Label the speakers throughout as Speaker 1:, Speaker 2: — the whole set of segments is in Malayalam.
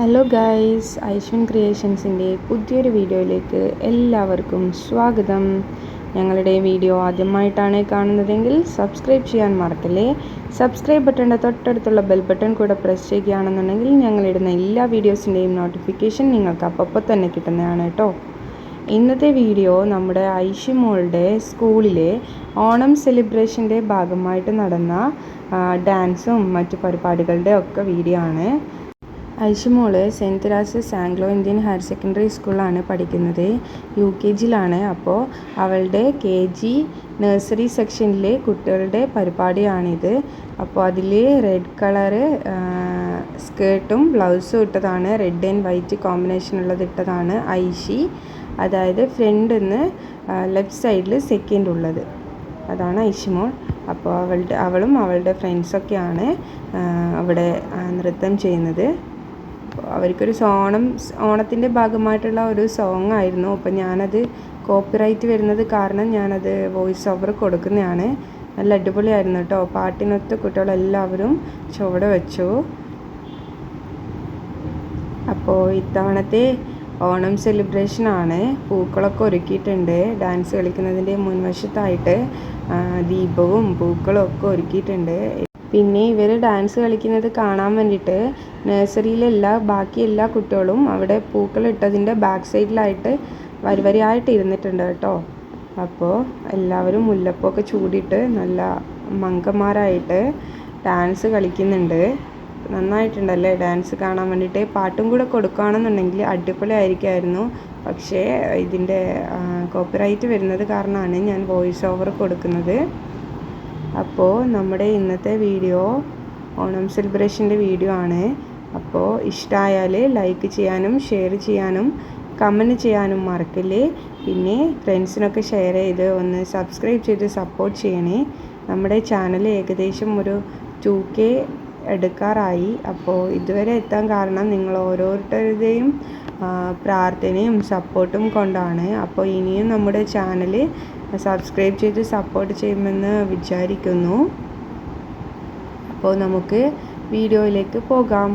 Speaker 1: ഹലോ ഗൈസ് ഐശ്വൻ ക്രിയേഷൻസിന്റെ പുതിയൊരു വീഡിയോയിലേക്ക് എല്ലാവർക്കും സ്വാഗതം. ഞങ്ങളുടെ വീഡിയോ ആദ്യമായിട്ടാണ് കാണുന്നതെങ്കിൽ സബ്സ്ക്രൈബ് ചെയ്യാൻ മറക്കല്ലേ? സബ്സ്ക്രൈബ് ബട്ടണിന്റെ തൊട്ടടുത്തുള്ള ബെൽ ബട്ടൺ കൂടെ പ്രസ് ചെയ്യുകയാണെന്നുണ്ടെങ്കിൽ ഞങ്ങളിടുന്ന എല്ലാ വീഡിയോസിന്റെയും നോട്ടിഫിക്കേഷൻ നിങ്ങൾക്ക് അപ്പോൾ തന്നെ കിട്ടുന്നതാണ് കേട്ടോ ഇന്നത്തെ വീഡിയോ നമ്മുടെ ഐഷിമോളുടെ സ്കൂളിലെ ഓണം സെലിബ്രേഷന്റെ ഭാഗമായിട്ട് നടന്ന ഡാൻസും മറ്റു പരിപാടികളുടെ ഒക്കെ വീഡിയോ ആണ്. Aishimol saint Theresa's Anglo Indian higher secondary സ്കൂളിലാണ് പഠിക്കുന്നത്. യു കെ ജിയിലാണ്. അപ്പോൾ അവളുടെ കെ ജി നഴ്സറി സെക്ഷനിലെ കുട്ടികളുടെ പരിപാടിയാണിത്. അപ്പോൾ അതിൽ റെഡ് കളറ് സ്കേർട്ടും ബ്ലൗസും ഇട്ടതാണ്. റെഡ് ആൻഡ് വൈറ്റ് കോമ്പിനേഷൻ ഉള്ളത് ഇട്ടതാണ് ഐഷി. അതായത് ഫ്രണ്ടിൽ നിന്ന് ലെഫ്റ്റ് സൈഡിൽ സെക്കൻഡ് ഉള്ളത്. അതാണ് ഐഷിമോൾ. അപ്പോൾ അവളുടെ അവളും അവളുടെ ഫ്രണ്ട്സൊക്കെയാണ് അവിടെ നൃത്തം ചെയ്യുന്നത്. അപ്പോൾ അവർക്കൊരു സോണം ഓണത്തിന്റെ ഭാഗമായിട്ടുള്ള ഒരു സോങ് ആയിരുന്നു. അപ്പോൾ ഞാനത് കോപ്പിറൈറ്റ് വരുന്നത് കാരണം ഞാനത് വോയിസ് ഓവർ കൊടുക്കുന്നതാണ്. നല്ല അടിപൊളിയായിരുന്നു കേട്ടോ പാട്ടിനൊത്ത് കുട്ടികളെല്ലാവരും ചുവടെ വെച്ചു. അപ്പോൾ ഇത്തവണത്തെ ഓണം സെലിബ്രേഷനാണ് പൂക്കളൊക്കെ ഒരുക്കിയിട്ടുണ്ട്. ഡാൻസ് കളിക്കുന്നതിന്റെ മുൻവശത്തായിട്ട് ദീപവും പൂക്കളും ഒക്കെ ഒരുക്കിയിട്ടുണ്ട്. പിന്നെ ഇവർ ഡാൻസ് കളിക്കുന്നത് കാണാൻ വേണ്ടിയിട്ട് നഴ്സറിയിലെല്ലാ ബാക്കി എല്ലാ കുട്ടികളും അവിടെ പൂക്കൾ ഇട്ടതിന്റെ ബാക്ക് സൈഡിലായിട്ട് വരിവരിയായിട്ട് ഇരുന്നിട്ടുണ്ട് കേട്ടോ. അപ്പോൾ എല്ലാവരും മുല്ലപ്പൊക്കെ ചൂടിയിട്ട് നല്ല മങ്കന്മാരായിട്ട് ഡാൻസ് കളിക്കുന്നുണ്ട്. നന്നായിട്ടുണ്ടല്ലേ ഡാൻസ് കാണാൻ വേണ്ടിയിട്ട് പാട്ടും കൂടെ കൊടുക്കുകയാണെന്നുണ്ടെങ്കിൽ അടിപൊളിയായിരിക്കുമായിരുന്നു. പക്ഷേ ഇതിന്റെ കോപ്പിറൈറ്റ് വരുന്നത് കാരണമാണ് ഞാൻ വോയിസ് ഓവർ കൊടുക്കുന്നത്. അപ്പോൾ നമ്മുടെ ഇന്നത്തെ വീഡിയോ ഓണം സെലിബ്രേഷന്റെ വീഡിയോ ആണ്. അപ്പോൾ ഇഷ്ടമായാൽ ലൈക്ക് ചെയ്യാനും ഷെയർ ചെയ്യാനും കമന്റ് ചെയ്യാനും മറക്കില്ലേ? പിന്നെ ഫ്രണ്ട്സിനൊക്കെ ഷെയർ ചെയ്ത് ഒന്ന് സബ്സ്ക്രൈബ് ചെയ്ത് സപ്പോർട്ട് ചെയ്യണേ. നമ്മുടെ ചാനൽ ഏകദേശം ഒരു ടു കെ എടുക്കാറായി. അപ്പോൾ ഇതുവരെ എത്താൻ കാരണം നിങ്ങൾ ഓരോരുത്തരുടെയും പ്രാർത്ഥനയും സപ്പോർട്ടും കൊണ്ടാണ്. അപ്പോൾ ഇനിയും നമ്മുടെ ചാനൽ സബ്സ്ക്രൈബ് ചെയ്ത് സപ്പോർട്ട് ചെയ്യുമെന്ന് വിചാരിക്കുന്നു. അപ്പോൾ നമുക്ക് വീഡിയോയിലേക്ക് പോകാം.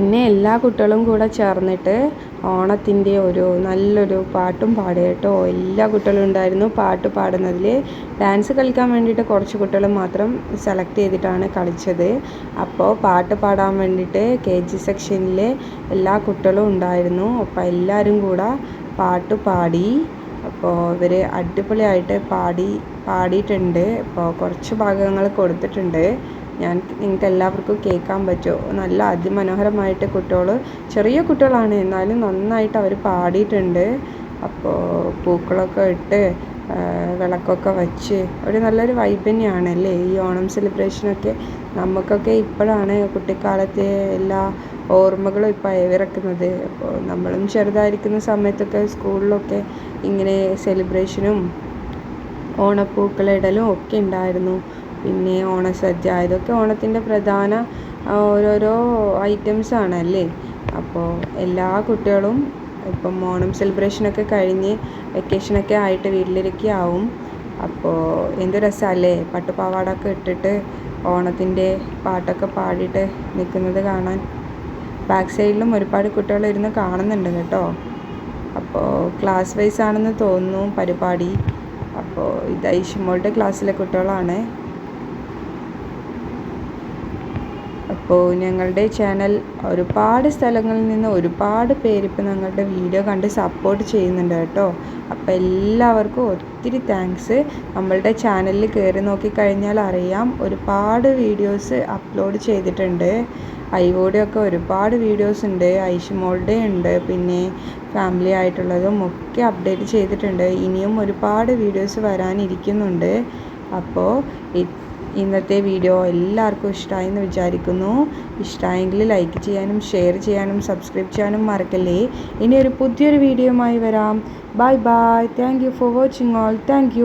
Speaker 1: പിന്നെ എല്ലാ കുട്ടികളും കൂടെ ചേർന്നിട്ട് ഓണത്തിന്റെ ഒരു നല്ലൊരു പാട്ടും പാടി കേട്ടോ. എല്ലാ കുട്ടികളും ഉണ്ടായിരുന്നു പാട്ട് പാടുന്നതിൽ. ഡാൻസ് കളിക്കാൻ വേണ്ടിയിട്ട് കുറച്ച് കുട്ടികൾ മാത്രം സെലക്ട് ചെയ്തിട്ടാണ് കളിച്ചത്. അപ്പോൾ പാട്ട് പാടാൻ വേണ്ടിയിട്ട് കെ ജി സെക്ഷനിലെ എല്ലാ കുട്ടികളും ഉണ്ടായിരുന്നു. അപ്പോൾ എല്ലാവരും കൂടെ പാട്ട് പാടി അപ്പോൾ ഇവർ അടിപൊളിയായിട്ട് പാടി പാടിയിട്ടുണ്ട്. അപ്പോൾ കുറച്ച് ഭാഗങ്ങൾ കൊടുത്തിട്ടുണ്ട്. ഞാൻ നിങ്ങൾക്ക് എല്ലാവർക്കും കേൾക്കാൻ പറ്റുമോ? നല്ല അതിമനോഹരമായിട്ട് കുട്ടികൾ ചെറിയ കുട്ടികളാണ്. എന്നാലും നന്നായിട്ട് അവർ പാടിയിട്ടുണ്ട്. അപ്പോൾ പൂക്കളൊക്കെ ഇട്ട് വിളക്കൊക്കെ വച്ച് ഒരു നല്ലൊരു വൈബ് തന്നെയാണ് അല്ലേ ഈ ഓണം സെലിബ്രേഷനൊക്കെ നമുക്കൊക്കെ ഇപ്പോഴാണ് കുട്ടിക്കാലത്തെ എല്ലാ ഓർമ്മകളും ഇപ്പോൾ അയവിറക്കുന്നത്. അപ്പോൾ നമ്മളും ചെറുതായിരിക്കുന്ന സമയത്തൊക്കെ സ്കൂളിലൊക്കെ ഇങ്ങനെ സെലിബ്രേഷനും ഓണപ്പൂക്കളിടലും ഒക്കെ ഉണ്ടായിരുന്നു. പിന്നെ ഓണസദ്യ ഇതൊക്കെ ഓണത്തിന്റെ പ്രധാന ഓരോരോ ഐറ്റംസ് ആണല്ലേ അപ്പോൾ എല്ലാ കുട്ടികളും ഇപ്പം ഓണം സെലിബ്രേഷനൊക്കെ കഴിഞ്ഞ് വെക്കേഷനൊക്കെ ആയിട്ട് വീട്ടിലിരിക്കുകയാവും അപ്പോൾ എന്ത് രസമല്ലേ പട്ടുപാവാടൊക്കെ ഇട്ടിട്ട് ഓണത്തിന്റെ പാട്ടൊക്കെ പാടിയിട്ട് നിൽക്കുന്നത് കാണാൻ. ബാക്ക് സൈഡിലും ഒരുപാട് കുട്ടികൾ ഇരുന്ന് കാണുന്നുണ്ട് കേട്ടോ. അപ്പോൾ ക്ലാസ് വൈസ് ആണെന്ന് തോന്നുന്നു പരിപാടി. അപ്പോൾ ഇത് ഐഷുമോളുടെ ക്ലാസ്സിലെ കുട്ടികളാണ്. അപ്പോൾ ഞങ്ങളുടെ ചാനൽ ഒരുപാട് സ്ഥലങ്ങളിൽ നിന്ന് ഒരുപാട് പേര് ഞങ്ങളുടെ വീഡിയോ കണ്ട് സപ്പോർട്ട് ചെയ്യുന്നുണ്ട് കേട്ടോ. അപ്പോൾ എല്ലാവർക്കും ഒത്തിരി താങ്ക്സ് നമ്മളുടെ ചാനലിൽ കയറി നോക്കിക്കഴിഞ്ഞാൽ അറിയാം ഒരുപാട് വീഡിയോസ് അപ്ലോഡ് ചെയ്തിട്ടുണ്ട്. ഐവോടെയൊക്കെ ഒരുപാട് വീഡിയോസ് ഉണ്ട്. ഐഷുമോളുടെ ഉണ്ട്. പിന്നെ ഫാമിലി ആയിട്ടുള്ളതും ഒക്കെ അപ്ഡേറ്റ് ചെയ്തിട്ടുണ്ട്. ഇനിയും ഒരുപാട് വീഡിയോസ് വരാനിരിക്കുന്നുണ്ട്. അപ്പോൾ ഇന്നത്തെ വീഡിയോ എല്ലാവർക്കും ഇഷ്ടമായി എന്ന് വിചാരിക്കുന്നു. ഇഷ്ടമായെങ്കിൽ ലൈക്ക് ചെയ്യാനും ഷെയർ ചെയ്യാനും സബ്സ്ക്രൈബ് ചെയ്യാനും മറക്കല്ലേ. ഇനി ഒരു പുതിയൊരു വീഡിയോയുമായി വരാം. Bye bye thank for watching all thank